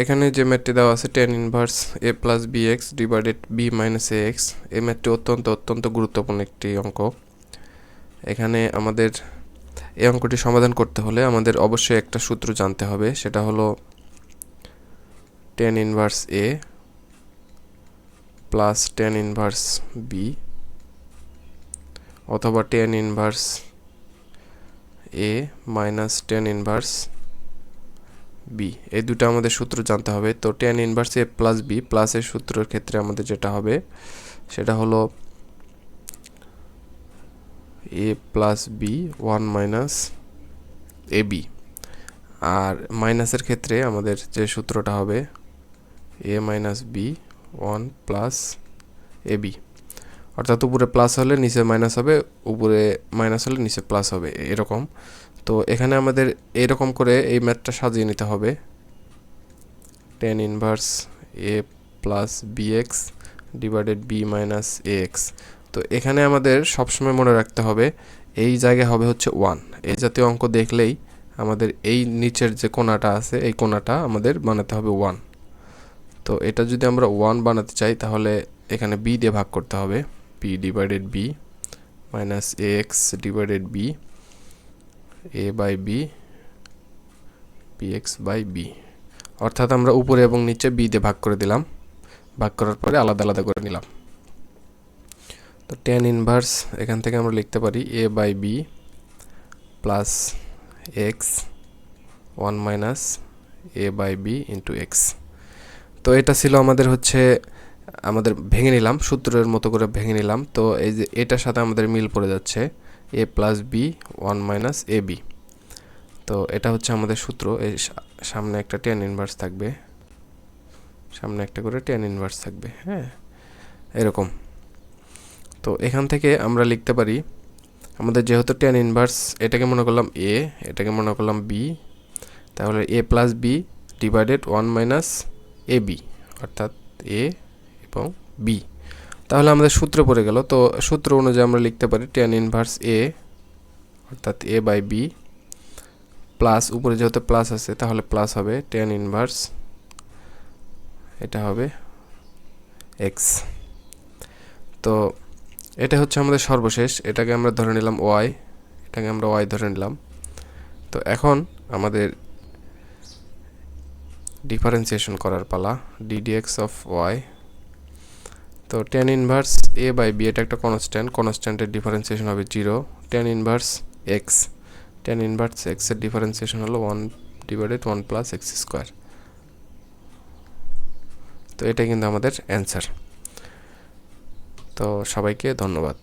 এখানে যে ম্যাথটি দেওয়া আছে tan inverse A plus B X divided B minus A X এই ম্যাথটি অত্যন্ত অত্যন্ত গুরুত্বপূর্ণ একটি অঙ্ক। এখানে আমাদের এই অঙ্কটি সমাধান করতে হলে আমাদের অবশ্যই একটা সূত্র জানতে হবে, সেটা হলো tan inverse A plus tan inverse B অথবা tan inverse A minus tan inverse B এই দুটো আমাদের সূত্র জানতে হবে। তো tan inverse A plus B প্লাসের সূত্রের ক্ষেত্রে আমাদের যেটা হবে, সেটা হলো A plus B one minus A B আর মাইনাসের ক্ষেত্রে আমাদের যে সূত্রটা হবে A minus B one plus A B অর্থাৎ উপরে প্লাস হলে নিচে মাইনাস হবে, উপরে মাইনাস হলে নিচে প্লাস হবে, এরকম। তো এখানে আমাদের এরকম করে এই ম্যাথটা সাজিয়ে নিতে হবে। Tan inverse A plus B X divided B minus A X তো এখানে আমাদের সবসময় মনে রাখতে হবে, এই জায়গায় হবে হচ্ছে ওয়ান এই জাতীয় অঙ্ক দেখলেই আমাদের এই নিচের যে কোনাটা আছে, এই কোনাটা আমাদের বানাতে হবে ওয়ান তো এটা যদি আমরা ওয়ান বানাতে চাই, তাহলে এখানে বি দিয়ে ভাগ করতে হবে। B divided B minus A X divided B A by B P X by B অর্থাৎ আমরা উপরে এবং নিচে বি দিয়ে ভাগ করে দিলাম। ভাগ করার পরে আলাদা আলাদা করে নিলাম। তো টেন ইনভার্স এখান থেকে আমরা লিখতে পারি A by B plus X one minus A by B into X তো এটা ছিল আমাদের হচ্ছে, আমাদের ভেঙে নিলাম, সূত্রের মতো করে ভেঙে নিলাম। তো এই যে এটার সাথে আমাদের মিল পড়ে যাচ্ছে। A plus B one minus A B তো এটা হচ্ছে আমাদের সূত্র, এই সামনে একটা টেন ইনভার্স থাকবে। সামনে একটা করে টেন ইনভার্স থাকবে হ্যাঁ? এরকম। তো এখান থেকে আমরা লিখতে পারি, আমাদের যেহেতু টেন ইনভার্স এটাকে মনে করলাম এ এটাকে মনে করলাম বি তাহলে A plus B divided one minus A B অর্থাৎ এ এবং বি তাহলে আমাদের সূত্র পড়ে গেল। তো সূত্র অনুযায়ী আমরা লিখতে পারি টেন ইনভার্স এ অর্থাৎ এ বাই বি প্লাস উপরে যেহেতু প্লাস আছে, তাহলে প্লাস হবে টেন ইনভার্স এটা হবে এক্স তো এটা হচ্ছে আমাদের সর্বশেষ, এটাকে আমরা ধরে নিলাম ওয়াই এটাকে আমরা ওয়াই ধরে নিলাম। তো এখন আমাদের ডিফারেন্সিয়েশন করার পালা d d x of Y তো tan inverse A by B এটা একটা কনস্ট্যান্ট কনস্ট্যান্টের ডিফারেন্সিয়েশন হবে zero tan inverse X tan inverse এক্সের ডিফারেন্সিয়েশন হলো one divided one plus X square তো এটা কিন্তু আমাদের অ্যান্সার তো সবাইকে ধন্যবাদ।